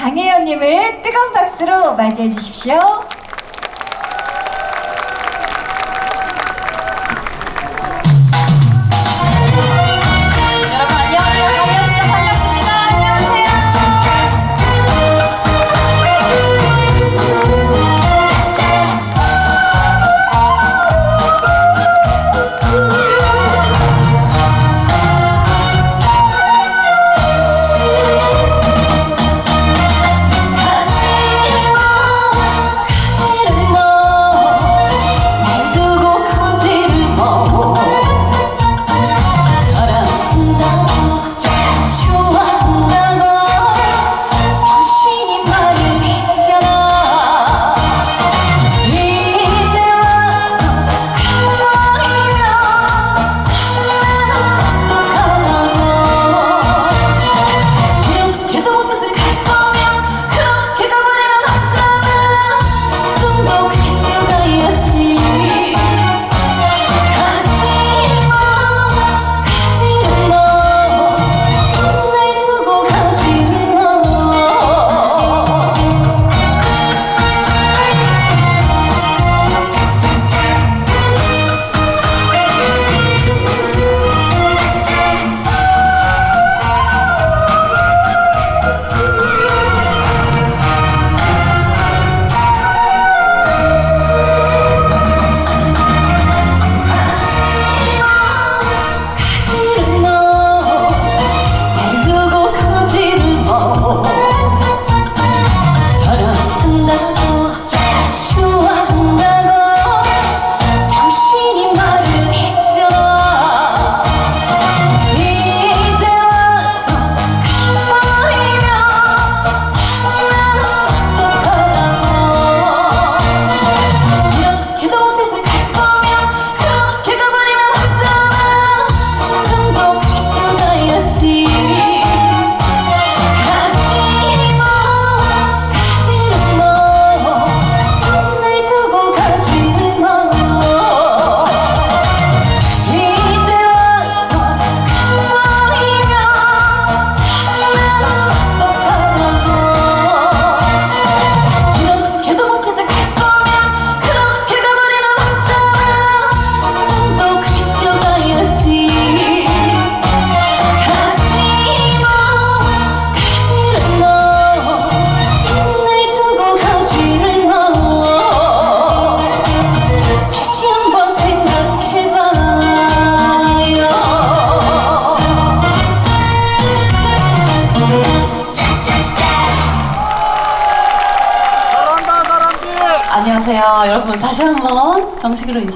강혜연님을 뜨거운 박수로 맞이해 주십시오.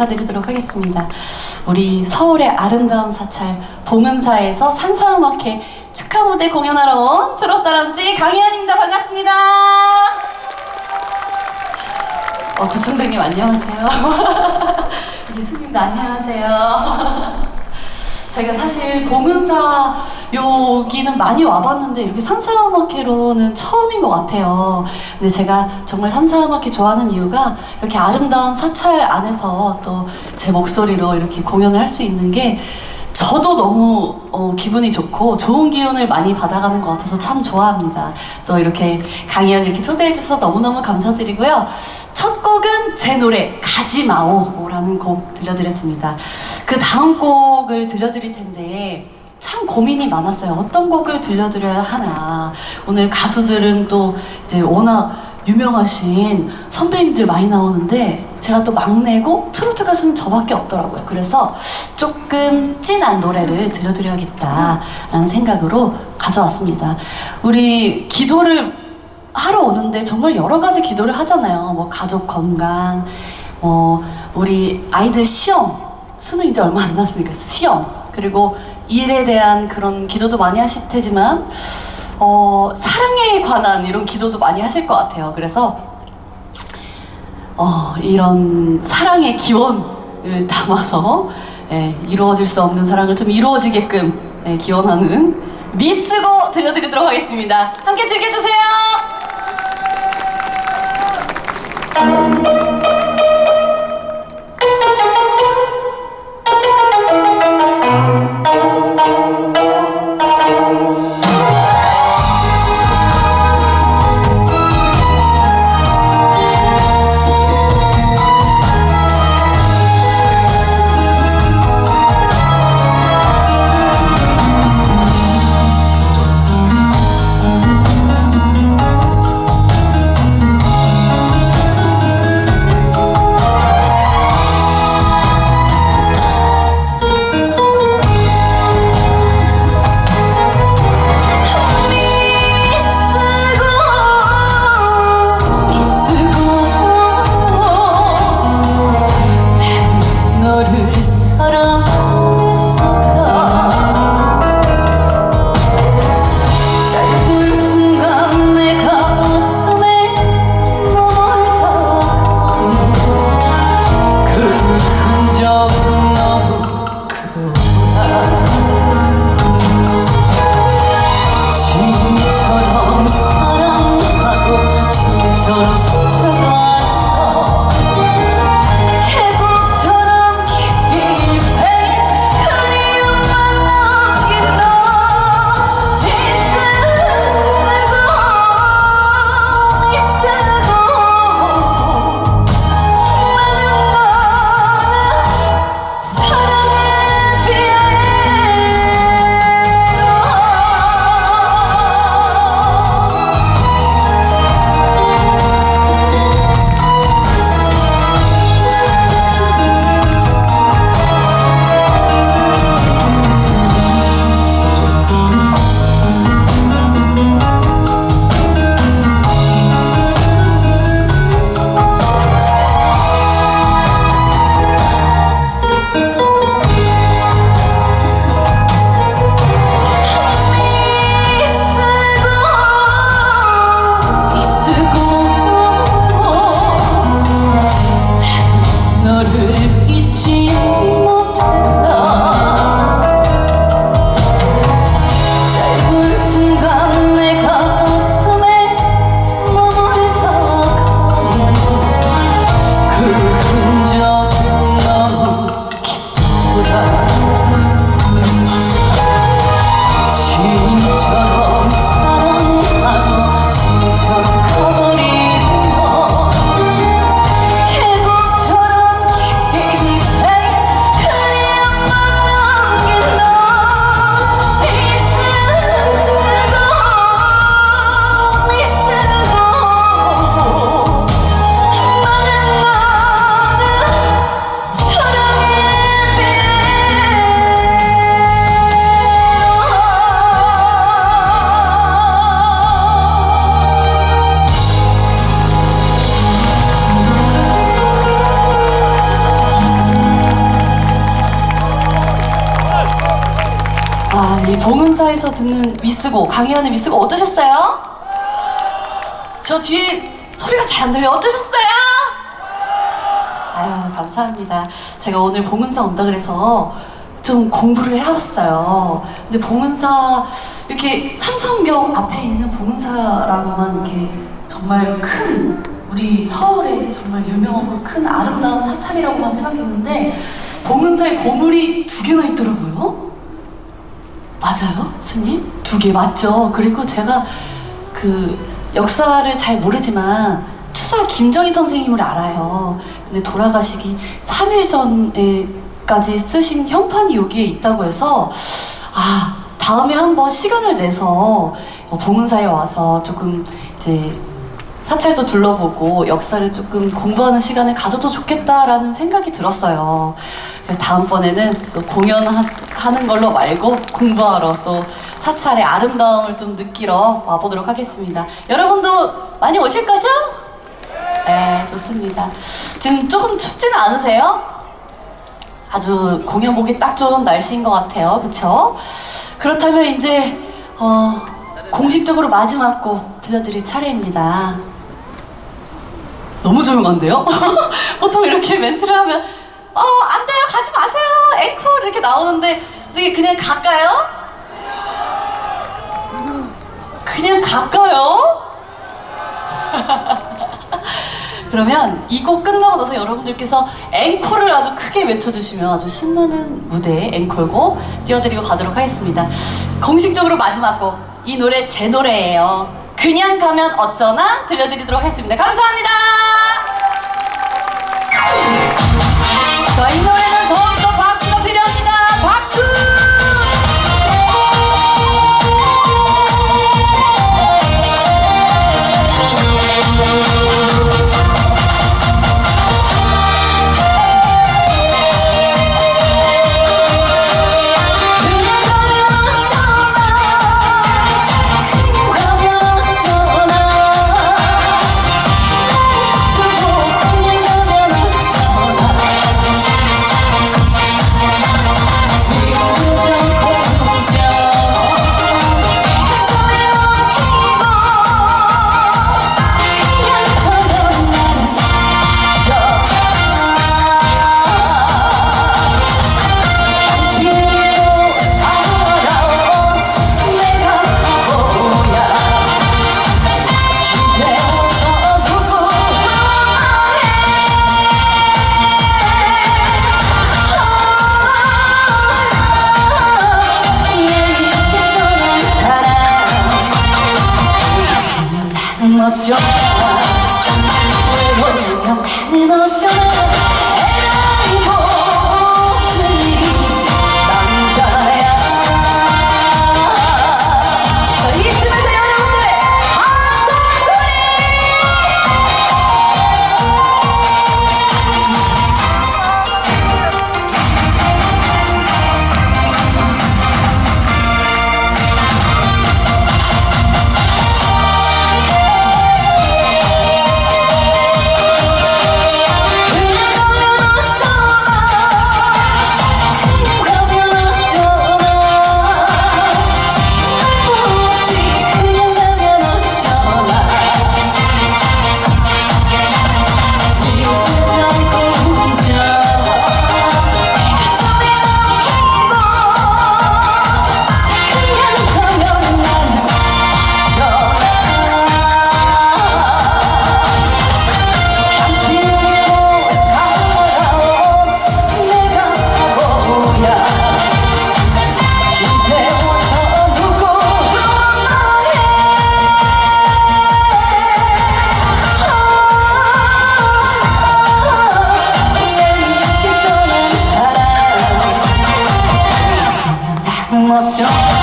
인사드리도록 하겠습니다. 우리 서울의 아름다운 사찰 봉은사에서 산사음악회 축하 무대 공연하러 온 트롯다람쥐 강희연입니다. 반갑습니다. 어, 구청장님 안녕하세요. 이수님도 안녕하세요. 제가 사실 공은사 여기는 많이 와봤는데 이렇게 산사음악회로는 처음인 것 같아요. 근데 제가 정말 산사음악회 좋아하는 이유가 이렇게 아름다운 사찰 안에서 또 제 목소리로 이렇게 공연을 할 수 있는 게 저도 너무 어, 기분이 좋고 좋은 기운을 많이 받아가는 것 같아서 참 좋아합니다. 또 이렇게 강의연 이렇게 초대해주셔서 너무너무 감사드리고요. 첫 곡은 제 노래 가지마오라는 곡 들려드렸습니다. 그 다음 곡을 들려드릴 텐데 참 고민이 많았어요. 어떤 곡을 들려드려야 하나. 오늘 가수들은 또 이제 워낙 유명하신 선배님들 많이 나오는데 제가 또 막내고 트로트 가수는 저밖에 없더라고요. 그래서 조금 진한 노래를 들려드려야겠다라는 생각으로 가져왔습니다. 우리 기도를 하러 오는데 정말 여러 가지 기도를 하잖아요. 뭐 가족 건강, 뭐 우리 아이들 시험, 수능 이제 얼마 안 남았으니까 시험, 그리고 일에 대한 그런 기도도 많이 하실 테지만 어, 사랑에 관한 이런 기도도 많이 하실 것 같아요. 그래서 어, 이런 사랑의 기원을 담아서 예, 이루어질 수 없는 사랑을 좀 이루어지게끔 예, 기원하는 미스고 들려드리도록 하겠습니다. 함께 즐겨주세요. 봉은사에서 듣는 미스고 강희연의 미스고 어떠셨어요? 저 뒤에 소리가 잘 안 들려 어떠셨어요? 아유 감사합니다. 제가 오늘 봉은사 온다 그래서 좀 공부를 해왔어요. 근데 봉은사 이렇게 삼성역 앞에 있는 봉은사라고만 이렇게 정말 큰 우리 서울에 정말 유명하고 큰 아름다운 사찰이라고만 생각했는데 봉은사에 보물이 두 개나 있더라고요. 맞아요, 스님? 두 개 맞죠? 그리고 제가 그 역사를 잘 모르지만 추사 김정희 선생님을 알아요. 근데 돌아가시기 3일 전에까지 쓰신 형판이 여기에 있다고 해서 아 다음에 한번 시간을 내서 어, 봉은사에 와서 조금 이제 사찰도 둘러보고 역사를 조금 공부하는 시간을 가져도 좋겠다라는 생각이 들었어요. 그래서 다음번에는 또 공연하는 걸로 말고 공부하러 또 사찰의 아름다움을 좀 느끼러 와보도록 하겠습니다. 여러분도 많이 오실 거죠? 네, 좋습니다. 지금 조금 춥지는 않으세요? 아주 공연 보기 딱 좋은 날씨인 것 같아요. 그쵸? 그렇다면 이제, 어, 공식적으로 마지막 곡 들려드릴 차례입니다. 너무 조용한데요? 보통 이렇게 멘트를 하면, 어, 안 돼요, 가지 마세요, 앵콜 이렇게 나오는데, 어떻게 그냥 갈까요? 그냥 갈까요? 그러면 이 곡 끝나고 나서 여러분들께서 앵콜을 아주 크게 외쳐주시면 아주 신나는 무대 앵콜곡 띄워드리고 가도록 하겠습니다. 공식적으로 마지막 곡. 이 노래 제 노래예요. 그냥 가면 어쩌나 들려드리도록 하겠습니다. 감사합니다. 저이 노래는 어쩌나 외로우면 나는 어쩌나 그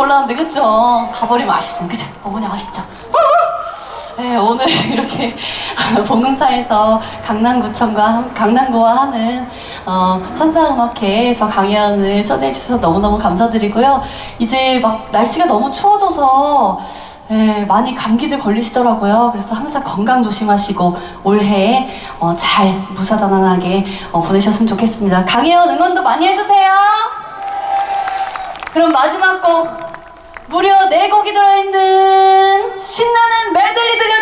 올라왔는데 그쵸? 가버리면 아쉽죠 그죠? 어머니 아쉽죠? 네, 오늘 이렇게 봉은사에서 강남구청과 함- 강남구와 하는 어, 선사음악회 저 강연을 초대해 주셔서 너무너무 감사드리고요. 이제 막 날씨가 너무 추워져서 예, 많이 감기들 걸리시더라고요. 그래서 항상 건강 조심하시고 올해 어, 잘 무사단안하게 어, 보내셨으면 좋겠습니다. 강혜원 응원도 많이 해주세요. 그럼 마지막 곡 무려 네 곡이 들어있는 신나는 메들리 들려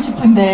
싶은데.